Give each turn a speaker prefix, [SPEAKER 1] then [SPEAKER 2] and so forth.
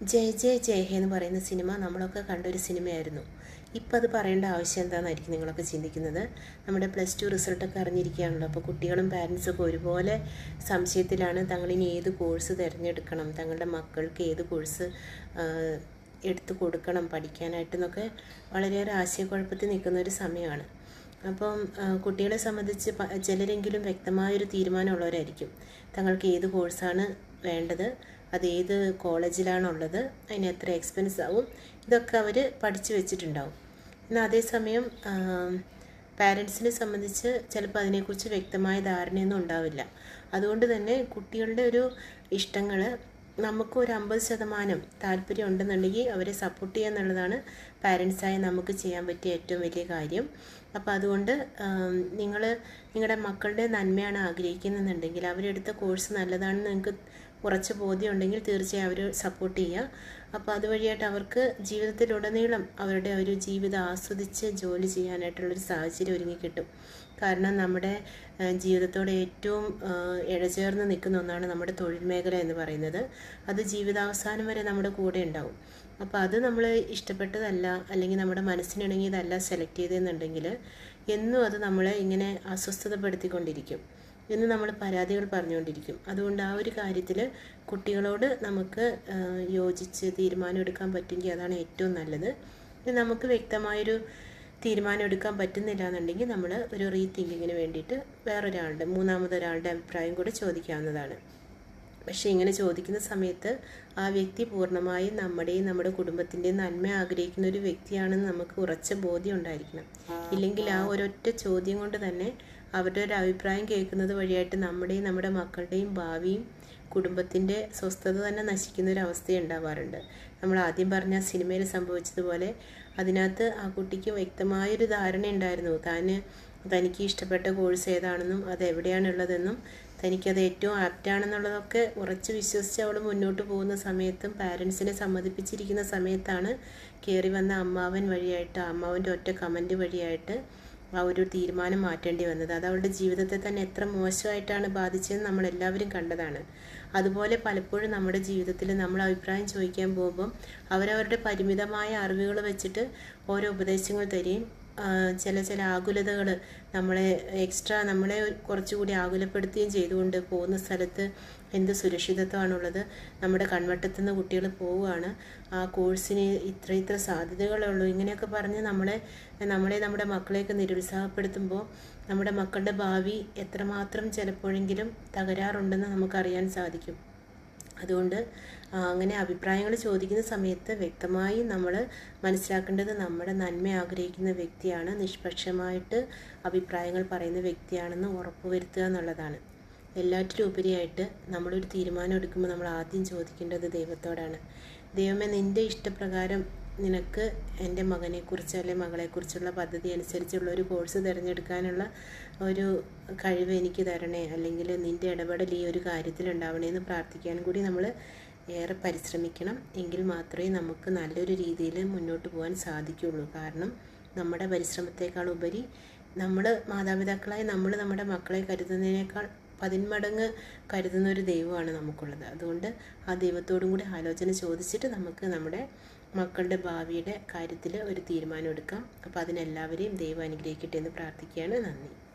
[SPEAKER 1] ജയ് ജയ് ജയ് ഹേ എന്ന് പറയുന്ന സിനിമ നമ്മളൊക്കെ കണ്ടൊരു സിനിമയായിരുന്നു. ഇപ്പം അത് പറയേണ്ട ആവശ്യം എന്താണെന്നായിരിക്കും നിങ്ങളൊക്കെ ചിന്തിക്കുന്നത്? നമ്മുടെ പ്ലസ് ടു റിസൾട്ടൊക്കെ അറിഞ്ഞിരിക്കുകയാണല്ലോ. അപ്പോൾ കുട്ടികളും പാരൻസും ഒക്കെ ഒരുപോലെ സംശയത്തിലാണ് തങ്ങളിനി ഏത് കോഴ്സ് തിരഞ്ഞെടുക്കണം തങ്ങളുടെ മക്കൾക്ക് ഏത് കോഴ്സ് എടുത്തു കൊടുക്കണം പഠിക്കാനായിട്ടെന്നൊക്കെ വളരെയേറെ ആശയക്കുഴപ്പത്തിൽ നിൽക്കുന്ന ഒരു സമയമാണ്. അപ്പം കുട്ടികളെ സംബന്ധിച്ച് ചിലരെങ്കിലും വ്യക്തമായൊരു തീരുമാനമുള്ളവരായിരിക്കും. തങ്ങൾക്ക് ഏത് കോഴ്സാണ് വേണ്ടത്? അത് ഏത് കോളേജിലാണുള്ളത് അതിന് എത്ര എക്സ്പെൻസ് ആവും ഇതൊക്കെ അവർ പഠിച്ചു വെച്ചിട്ടുണ്ടാവും. എന്നാൽ അതേസമയം പാരൻസിനെ സംബന്ധിച്ച് ചിലപ്പോൾ അതിനെക്കുറിച്ച് വ്യക്തമായ ധാരണയൊന്നും ഉണ്ടാവില്ല. അതുകൊണ്ട് തന്നെ കുട്ടികളുടെ ഒരു ഇഷ്ടങ്ങൾ നമുക്ക് ഒരു അമ്പത് ശതമാനം താല്പര്യം ഉണ്ടെന്നുണ്ടെങ്കിൽ അവരെ സപ്പോർട്ട് ചെയ്യുക എന്നുള്ളതാണ് പാരൻസായി നമുക്ക് ചെയ്യാൻ പറ്റിയ ഏറ്റവും വലിയ കാര്യം. അപ്പോൾ അതുകൊണ്ട് നിങ്ങൾ നിങ്ങളുടെ മക്കളുടെ നന്മയാണ് ആഗ്രഹിക്കുന്നുണ്ടെങ്കിൽ അവരെടുത്ത കോഴ്സ് നല്ലതാണെന്ന് നിങ്ങൾക്ക് കുറച്ച് ബോധ്യം ഉണ്ടെങ്കിൽ തീർച്ചയായും അവർ സപ്പോർട്ട് ചെയ്യുക അപ്പോൾ അതുവഴിയായിട്ട് അവർക്ക് ജീവിതത്തിലുടനീളം അവരുടെ ഒരു ജീവിതം ആസ്വദിച്ച് ജോലി ചെയ്യാനായിട്ടുള്ളൊരു സാഹചര്യം ഒരുങ്ങി കിട്ടും. കാരണം നമ്മുടെ ജീവിതത്തോട് ഏറ്റവും ഇഴചേർന്ന് നിൽക്കുന്ന ഒന്നാണ് നമ്മുടെ തൊഴിൽ മേഖല എന്ന് പറയുന്നത്. അത് ജീവിതാവസാനം വരെ നമ്മുടെ കൂടെ ഉണ്ടാവും. അപ്പോൾ അത് നമ്മൾ ഇഷ്ടപ്പെട്ടതല്ല അല്ലെങ്കിൽ നമ്മുടെ മനസ്സിനിണങ്ങിയതല്ല സെലക്ട് ചെയ്തതെന്നുണ്ടെങ്കിൽ എന്നും അത് നമ്മളെ ഇങ്ങനെ അസ്വസ്ഥതപ്പെടുത്തിക്കൊണ്ടിരിക്കും. എന്ന് നമ്മൾ പരാതികൾ പറഞ്ഞുകൊണ്ടിരിക്കും. അതുകൊണ്ട് ആ ഒരു കാര്യത്തിൽ കുട്ടികളോട് നമുക്ക് യോജിച്ച് തീരുമാനം എടുക്കാൻ പറ്റുമെങ്കിൽ അതാണ് ഏറ്റവും നല്ലത്. നമുക്ക് വ്യക്തമായൊരു തീരുമാനം എടുക്കാൻ പറ്റുന്നില്ല എന്നുണ്ടെങ്കിൽ നമ്മൾ ഒരു റീതിങ്കിങ്ങിന് വേണ്ടിയിട്ട് വേറൊരാളുടെ മൂന്നാമതൊരാളുടെ അഭിപ്രായം കൂടെ ചോദിക്കാവുന്നതാണ്. പക്ഷേ ഇങ്ങനെ ചോദിക്കുന്ന സമയത്ത് ആ വ്യക്തി പൂർണമായും നമ്മുടെയും നമ്മുടെ കുടുംബത്തിന്റെയും നന്മ ആഗ്രഹിക്കുന്ന ഒരു വ്യക്തിയാണെന്ന് നമുക്ക് ഉറച്ച ബോധ്യം ഉണ്ടായിരിക്കണം. ഇല്ലെങ്കിൽ ആ ഒരൊറ്റ ചോദ്യം കൊണ്ട് തന്നെ അവരുടെ ഒരു അഭിപ്രായം കേൾക്കുന്നത് വഴിയായിട്ട് നമ്മുടെയും നമ്മുടെ മക്കളുടെയും ഭാവിയും കുടുംബത്തിന്റെ സ്വസ്ഥത തന്നെ നശിക്കുന്ന ഒരു അവസ്ഥ ഉണ്ടാവാറുണ്ട്. നമ്മൾ ആദ്യം പറഞ്ഞ സിനിമയിൽ സംഭവിച്ചതുപോലെ അതിനകത്ത് ആ കുട്ടിക്ക് വ്യക്തമായൊരു ധാരണ ഉണ്ടായിരുന്നു താന് തനിക്ക് ഇഷ്ടപ്പെട്ട കോഴ്സ് ഏതാണെന്നും അത് എവിടെയാണുള്ളതെന്നും തനിക്കത് ഏറ്റവും ആപ്റ്റാണെന്നുള്ളതൊക്കെ ഉറച്ച് വിശ്വസിച്ച് അവൾ മുന്നോട്ട് പോകുന്ന സമയത്തും പാരൻസിനെ സമ്മതിപ്പിച്ചിരിക്കുന്ന സമയത്താണ് കയറി വന്ന അമ്മാവൻ വഴിയായിട്ട് അമ്മാവന്റെ ഒറ്റ കമന്റ് വഴിയായിട്ട് ആ ഒരു തീരുമാനം മാറ്റേണ്ടി വന്നത്. അത് അവളുടെ ജീവിതത്തെ തന്നെ എത്ര മോശമായിട്ടാണ് ബാധിച്ചതെന്ന് നമ്മൾ എല്ലാവരും കണ്ടതാണ്. അതുപോലെ പലപ്പോഴും നമ്മുടെ ജീവിതത്തിൽ നമ്മൾ അഭിപ്രായം ചോദിക്കാൻ പോകുമ്പം അവരവരുടെ പരിമിതമായ അറിവുകൾ വെച്ചിട്ട് ഓരോ ഉപദേശങ്ങൾ തരികയും ചില ചില ആകുലതകൾ നമ്മളെ എക്സ്ട്രാ നമ്മളെ കുറച്ചുകൂടി ആകുലപ്പെടുത്തുകയും ചെയ്തുകൊണ്ട് പോകുന്ന സ്ഥലത്ത് എന്ത് സുരക്ഷിതത്വമാണുള്ളത്. നമ്മുടെ കൺവട്ടത്തു നിന്ന് കുട്ടികൾ പോവുകയാണ്. ആ കോഴ്സിന് ഇത്ര ഇത്ര സാധ്യതകളുള്ളൂ ഇങ്ങനെയൊക്കെ പറഞ്ഞ് നമ്മളെ നമ്മളെ നമ്മുടെ മക്കളെയൊക്കെ നിരുത്സാഹപ്പെടുത്തുമ്പോൾ നമ്മുടെ മക്കളുടെ ഭാവി എത്രമാത്രം ചിലപ്പോഴെങ്കിലും തകരാറുണ്ടെന്ന് നമുക്കറിയാൻ സാധിക്കും. അതുകൊണ്ട് അങ്ങനെ അഭിപ്രായങ്ങൾ ചോദിക്കുന്ന സമയത്ത് വ്യക്തമായി നമ്മൾ മനസ്സിലാക്കേണ്ടത് നമ്മുടെ നന്മ ആഗ്രഹിക്കുന്ന വ്യക്തിയാണ് നിഷ്പക്ഷമായിട്ട് അഭിപ്രായങ്ങൾ പറയുന്ന വ്യക്തിയാണെന്ന് ഉറപ്പുവരുത്തുക എന്നുള്ളതാണ്. എല്ലാറ്റിലും ഉപരിയായിട്ട് നമ്മളൊരു തീരുമാനം എടുക്കുമ്പോൾ നമ്മൾ ആദ്യം ചോദിക്കേണ്ടത് ദൈവത്തോടാണ്. ദൈവമേ നിന്റെ ഇഷ്ടപ്രകാരം നിനക്ക് എന്റെ മകനെക്കുറിച്ച് അല്ലെങ്കിൽ മകളെക്കുറിച്ചുള്ള പദ്ധതി അനുസരിച്ചുള്ള ഒരു കോഴ്സ് തിരഞ്ഞെടുക്കാനുള്ള ഒരു കഴിവ് എനിക്ക് തരണേ. അല്ലെങ്കിൽ നിന്റെ ഇടപെടൽ ഈ ഒരു കാര്യത്തിൽ ഉണ്ടാവണേ എന്ന് പ്രാർത്ഥിക്കാൻ കൂടി നമ്മൾ ഏറെ പരിശ്രമിക്കണം. എങ്കിൽ മാത്രമേ നമുക്ക് നല്ലൊരു രീതിയിൽ മുന്നോട്ട് പോകാൻ സാധിക്കുകയുള്ളൂ. കാരണം നമ്മുടെ പരിശ്രമത്തെക്കാൾ ഉപരി നമ്മൾ മാതാപിതാക്കളായി നമ്മൾ നമ്മുടെ മക്കളെ കരുതുന്നതിനേക്കാൾ പതിന്മടങ്ങ് കരുതുന്ന ഒരു ദൈവമാണ് നമുക്കുള്ളത്. അതുകൊണ്ട് ആ ദൈവത്തോടും കൂടി ആലോചന ചോദിച്ചിട്ട് നമുക്ക് നമ്മുടെ മക്കളുടെ ഭാവിയുടെ കാര്യത്തിൽ ഒരു തീരുമാനം എടുക്കാം. അപ്പോൾ അതിനെല്ലാവരെയും ദൈവം അനുഗ്രഹിക്കട്ടെ എന്ന് പ്രാർത്ഥിക്കുകയാണ്. നന്ദി.